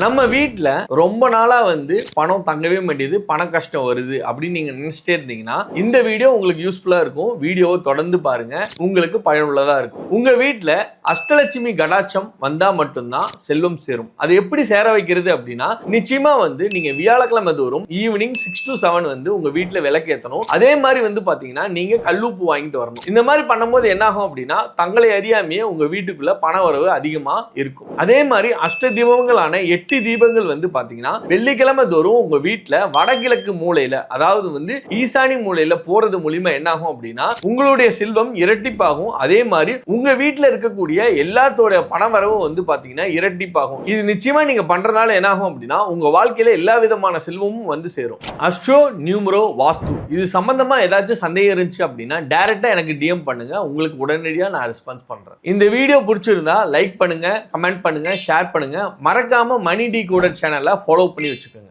நம்ம வீட்டில் ரொம்ப நாளா வந்து பணம் தங்கவே மாட்டேது பண கஷ்டம் வருது அப்படின்னு நீங்கள் நினச்சிட்டே இருந்தீங்கன்னா இந்த வீடியோ உங்களுக்கு யூஸ்ஃபுல்லாக இருக்கும். வீடியோவை தொடர்ந்து பாருங்க. உங்களுக்கு பயனுள்ளதாக இருக்கும். உங்கள் வீட்டில் அஷ்டலட்சுமி கடாட்சம் வந்தா மட்டும்தான் செல்வம் சேரும். அது எப்படி சேர வைக்கிறது அப்படின்னா நிச்சயமா வந்து நீங்க வியாழக்கிழமை தோறும் ஈவினிங் சிக்ஸ் டு செவன் வந்து உங்க விளக்கு விளக்கேத்தணும். அதே மாதிரி வந்து பாத்தீங்கன்னா நீங்க கல்லூப்பு வாங்கிட்டு வரணும். இந்த மாதிரி பண்ணும்போது என்ன ஆகும் அப்படின்னா தங்களை அறியாமையே உங்க வீட்டுக்குள்ள பண வரவு அதிகமா இருக்கும். அதே மாதிரி அஷ்ட தீபங்களான எட்டு தீபங்கள் வந்து பாத்தீங்கன்னா வெள்ளிக்கிழமை தோறும் உங்க வீட்டில் வடகிழக்கு மூலையில அதாவது வந்து ஈசானி மூலையில போறது மூலிமா என்னாகும் அப்படின்னா உங்களுடைய செல்வம் இரட்டிப்பாகும். அதே மாதிரி உங்க வீட்டில் இருக்கக்கூடிய எல்லாத்தோட பண வரவும் வந்து பாத்தீங்கன்னா இரட்டிப்பாகும். இது நிச்சயமா நீங்க பண்றதுனால என்ன ஆகும் அப்படின்னா உங்க வாழ்க்கையில எல்லா விதமான செல்வமும் வந்து சேரும். Astro numero vastu. இது சம்பந்தமா ஏதாச்சும் சந்தேகம் இருந்துச்சு அப்படின்னா டைரக்டா எனக்கு டிஎம் பண்ணுங்க. உங்களுக்கு உடனடியா நான் ரெஸ்பான்ஸ் பண்றேன். இந்த வீடியோ பிடிச்சிருந்தா லைக் பண்ணுங்க கமெண்ட் பண்ணுங்க ஷேர் பண்ணுங்க. மறக்காம மணி டி கூட சேனலை ஃபாலோ பண்ணி வச்சுக்கோங்க.